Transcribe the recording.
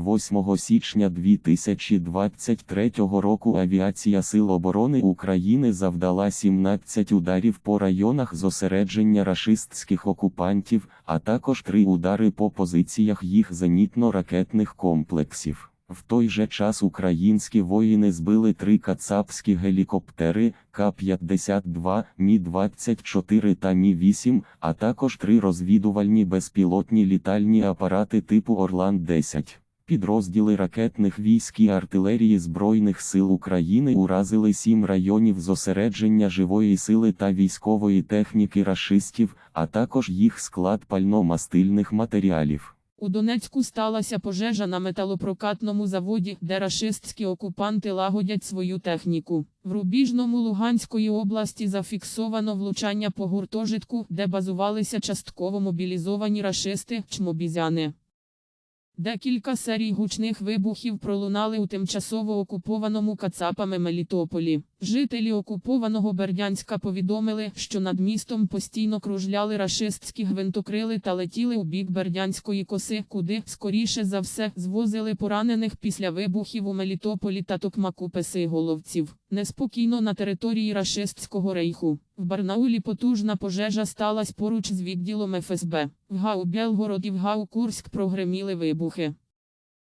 8 січня 2023 року Авіація Сил оборони України завдала 17 ударів по районах зосередження рашистських окупантів, а також 3 удари по позиціях їх зенітно-ракетних комплексів. В той же час українські воїни збили три кацапські гелікоптери К-52, Мі-24 та Мі-8, а також три розвідувальні безпілотні літальні апарати типу Орлан-10. Підрозділи ракетних військ і артилерії Збройних сил України уразили сім районів зосередження живої сили та військової техніки рашистів, а також їх склад пально-мастильних матеріалів. У Донецьку сталася пожежа на металопрокатному заводі, де рашистські окупанти лагодять свою техніку. В Рубіжному Луганської області зафіксовано влучання по гуртожитку, де базувалися частково мобілізовані рашисти чмобізяни. Декілька серій гучних вибухів пролунали у тимчасово окупованому Кацапами Мелітополі. Жителі окупованого Бердянська повідомили, що над містом постійно кружляли рашистські гвинтокрили та летіли у бік Бердянської коси, куди, скоріше за все, звозили поранених після вибухів у Мелітополі та Токмаку Песиголовців. Неспокійно на території рашистського рейху. В Барнаулі потужна пожежа сталася поруч з відділом ФСБ. В ГАУ Белгород і в ГАУ Курськ прогреміли вибухи.